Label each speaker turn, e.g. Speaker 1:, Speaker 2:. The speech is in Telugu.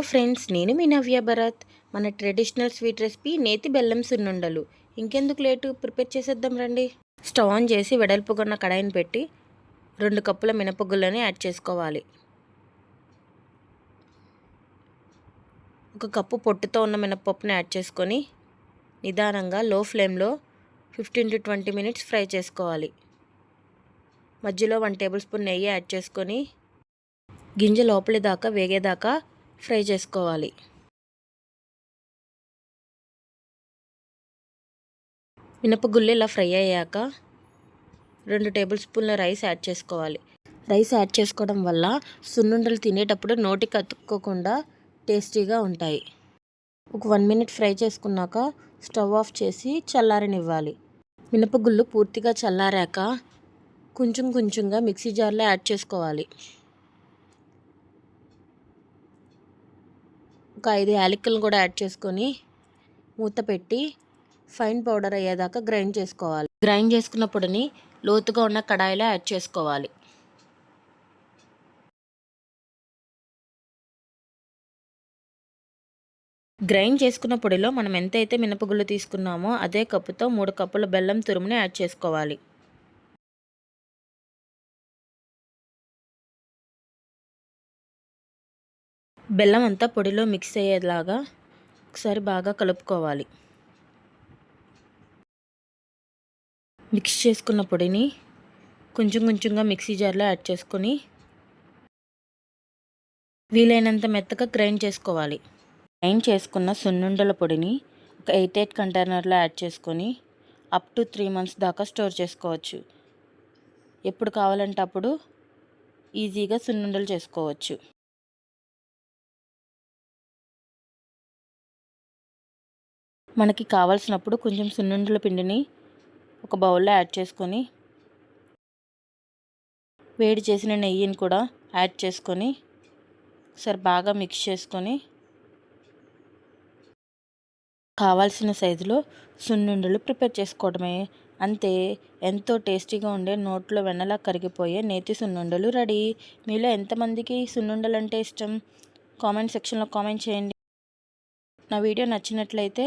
Speaker 1: హలో ఫ్రెండ్స్ నేను మీ నవ్య భరత్. మన ట్రెడిషనల్ స్వీట్ రెసిపీ నేతి బెల్లం సున్నుండలు. ఇంకెందుకు లేటు? ప్రిపేర్ చేసేద్దాం రండి. స్టవ్ ఆన్ చేసి వెడల్పుకున్న కడాయిని పెట్టి రెండు కప్పుల మినపగుళ్ళని యాడ్ చేసుకోవాలి. ఒక కప్పు పొట్టుతో ఉన్న మినపప్పుని యాడ్ చేసుకొని నిదానంగా లో ఫ్లేమ్లో fifteen to twenty minutes fry చేసుకోవాలి. మధ్యలో వన్ టేబుల్ స్పూన్ నెయ్యి యాడ్ చేసుకొని గింజ లోపలి దాకా వేగేదాకా ఫ్రై చేసుకోవాలి. మినపగుళ్ళు ఇలా ఫ్రై అయ్యాక రెండు టేబుల్ స్పూన్ల రైస్ యాడ్ చేసుకోవాలి. రైస్ యాడ్ చేసుకోవడం వల్ల సున్నుండలు తినేటప్పుడు నోటికి అతుక్కోకుండా టేస్టీగా ఉంటాయి. ఒక వన్ మినిట్ ఫ్రై చేసుకున్నాక స్టవ్ ఆఫ్ చేసి చల్లారనివ్వాలి. మినపగుళ్ళు పూర్తిగా చల్లారాక కొంచెం కొంచెంగా మిక్సీ జార్లో యాడ్ చేసుకోవాలి. ఒక ఐదు యాలకులను కూడా యాడ్ చేసుకొని మూత పెట్టి ఫైన్ పౌడర్ అయ్యేదాకా గ్రైండ్ చేసుకోవాలి. గ్రైండ్ చేసుకున్న పొడిని లోతుగా ఉన్న కడాయిలో యాడ్ చేసుకోవాలి. గ్రైండ్ చేసుకున్న పొడిలో మనం ఎంతైతే మినపగుళ్ళు తీసుకున్నామో అదే కప్పుతో మూడు కప్పుల బెల్లం తురుముని యాడ్ చేసుకోవాలి. బెల్లం అంతా పొడిలో మిక్స్ అయ్యేలాగా ఒకసారి బాగా కలుపుకోవాలి. మిక్స్ చేసుకున్న పొడిని కొంచెం కొంచెంగా మిక్సీ జార్లో యాడ్ చేసుకొని వీలైనంత మెత్తగా గ్రైండ్ చేసుకోవాలి. గ్రైండ్ చేసుకున్న సున్నుండల పొడిని ఒక ఎయిట్ ఎయిట్ కంటైనర్లో యాడ్ చేసుకొని అప్ టు త్రీ మంత్స్ దాకా స్టోర్ చేసుకోవచ్చు. ఎప్పుడు కావాలంటే అప్పుడు ఈజీగా సున్నుండలు చేసుకోవచ్చు. మనకి కావాల్సినప్పుడు కొంచెం సున్నుండల పిండిని ఒక బౌల్లో యాడ్ చేసుకొని వేడి చేసిన నెయ్యిని కూడా యాడ్ చేసుకొని ఒకసారి బాగా మిక్స్ చేసుకొని కావాల్సిన సైజులో సున్నుండలు ప్రిపేర్ చేసుకోవడమే. అంతే ఎంతో టేస్టీగా ఉండే నోట్లో వెన్నలా కరిగిపోయే నేతి సున్నుండలు రెడీ. మీలో ఎంతమందికి సున్నుండలు అంటే ఇష్టం? కామెంట్ సెక్షన్లో కామెంట్ చేయండి. నా వీడియో నచ్చినట్లయితే